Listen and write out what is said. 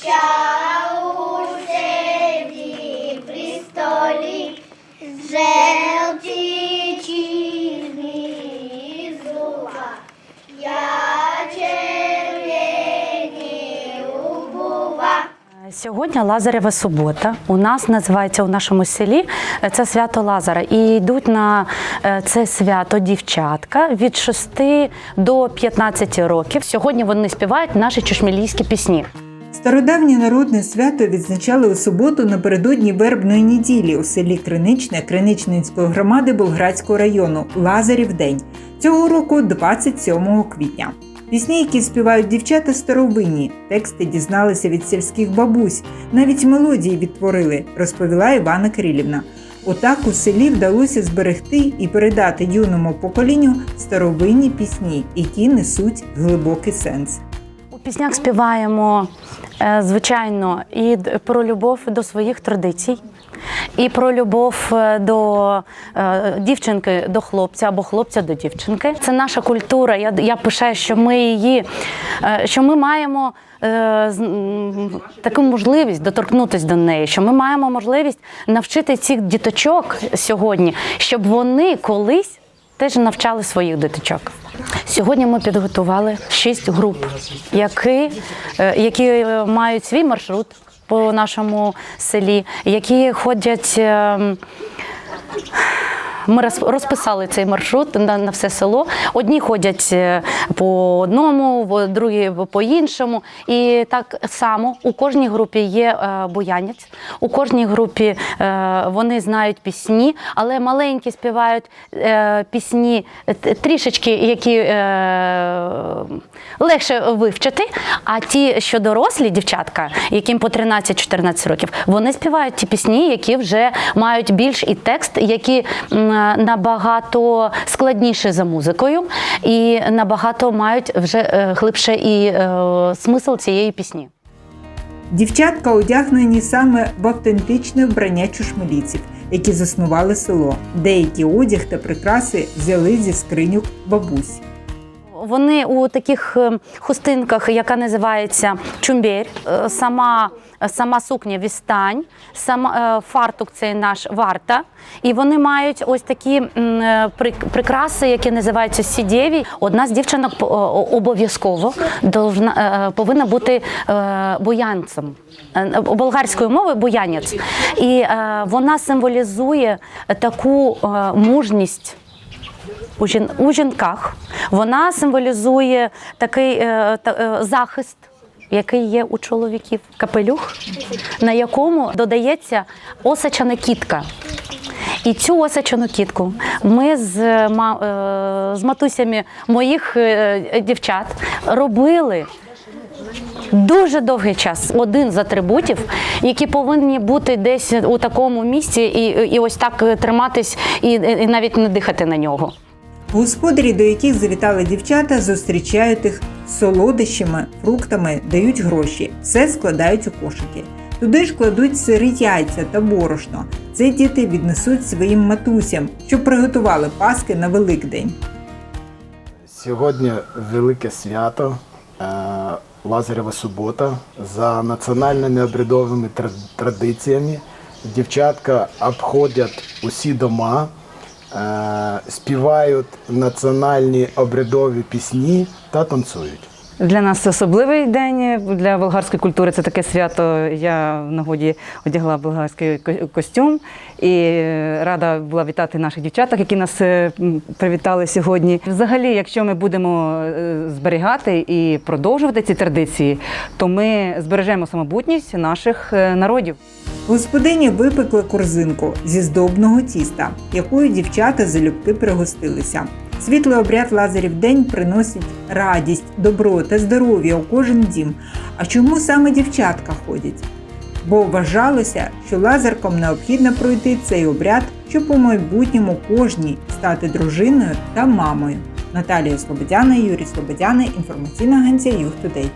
чау землі при столі, желті чізні зуба, я червені убува. Сьогодні Лазарева субота. У нас називається у нашому селі е, це свято Лазара. І йдуть на е, це свято дівчатка від 6 до 15 років. Сьогодні вони співають наші чешмілійські пісні. Стародавнє народне свято відзначали у суботу напередодні вербної неділі у селі Криничне Криничнинської громади Болградського району Лазарів день цього року 27 квітня. Пісні, які співають дівчата старовинні, тексти дізналися від сільських бабусь, навіть мелодії відтворили, розповіла Івана Кирилівна. Отак у селі вдалося зберегти і передати юному поколінню старовинні пісні, які несуть глибокий сенс. У піснях співаємо, е, звичайно, і про любов до своїх традицій, і про любов е, до е, дівчинки до хлопця або хлопця до дівчинки. Це наша культура. Я, я пишаю, що ми її, що ми маємо. Таку можливість доторкнутися до неї, що ми маємо можливість навчити цих діточок сьогодні, щоб вони колись теж навчали своїх діточок. Сьогодні ми підготували шість груп, які, е, які е, мають свій маршрут по нашому селі, які ходять. Ми роз- розписали цей маршрут на, все село. Одні ходять е, по одному, другі по іншому. І так само у кожній групі є е, буянець, у кожній групі е, вони знають пісні, але маленькі співають пісні трішечки, які легше вивчити. А ті, що дорослі дівчатка, яким по 13-14 років, вони співають ті пісні, які вже мають більш і текст, які набагато складніші за музикою, і набагато мають вже е, глибше і е, смисл цієї пісні. Дівчатка одягнені саме в автентичне вбрання чушмеліців, які заснували село. Деякі одяг та прикраси взяли зі скриньок бабусь. Вони у таких е, хустинках, яка називається чумбєр, е, сама, сама сукня вістань, сама, е, фартук цей наш варта. І вони мають ось такі е, прикраси, які називаються сідєві. Одна з дівчинок обов'язково е, повинна бути е, буянцем. Е, Болгарською мовою буянець. І е, вона символізує таку е, мужність у, жін, у жінках. Вона символізує такий е, та, е, захист. Який є у чоловіків капелюх, на якому додається осачана кітка. І цю осачану кітку ми з, ма- е, з матусями моїх е, дівчат робили дуже довгий час. Один з атрибутів, які повинні бути десь у такому місці, і, і ось так триматись, і, і навіть не дихати на нього. Господарі, до яких завітали дівчата, зустрічають їх солодощами, фруктами, дають гроші, все складають у кошики. Туди ж кладуть сири яйця та борошно. Це діти віднесуть своїм матусям, щоб приготували паски на Великдень. Сьогодні велике свято, е, Лазарєва субота. За національними обрядовими традиціями дівчатка обходять усі дома, співають національні обрядові пісні та танцюють. Для нас це особливий день для болгарської культури. Це таке свято. Я в нагоді одягла болгарський костюм і рада була вітати наших дівчаток, які нас е, привітали сьогодні. Взагалі, якщо ми будемо е, зберігати і продовжувати ці традиції, то ми збережемо самобутність наших е, народів. Господині випекли корзинку зі здобного тіста, якою дівчата залюбки пригостилися. Світлий обряд Лазарів день приносить радість, добро та здоров'я у кожен дім. А чому саме дівчатка ходять? Бо вважалося, що лазерком необхідно пройти цей обряд, щоб у майбутньому кожній стати дружиною та мамою. Наталія Слободяна, Юрій Слободяна, інформаційна агенція Тудей.